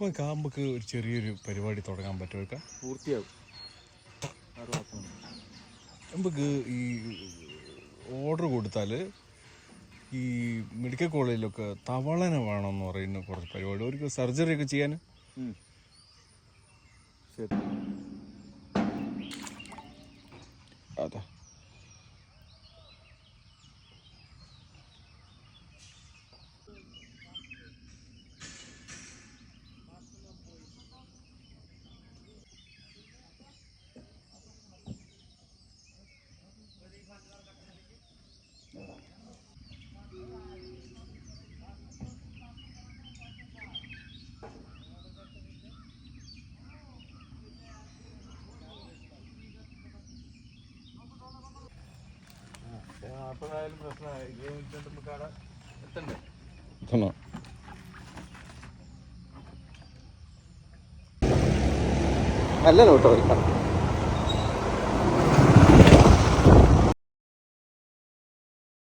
കോയ്ക്ക നമുക്ക് ഒരു ചെറിയൊരു പരിപാടി തുടങ്ങാൻ പറ്റുമോ പൂർത്തിയാകും. നമുക്ക് ഈ ഓർഡർ കൊടുത്താൽ ഈ മെഡിക്കൽ കോളേജിലൊക്കെ തവളന വേണമെന്ന് പറയുന്ന കുറച്ച് പരിപാടി. ഒരു സർജറി ഒക്കെ ചെയ്യാൻ. ശരി. അതാ. നാൽപ്പതായാലും പ്രശ്നമായി. നല്ല നോട്ടോ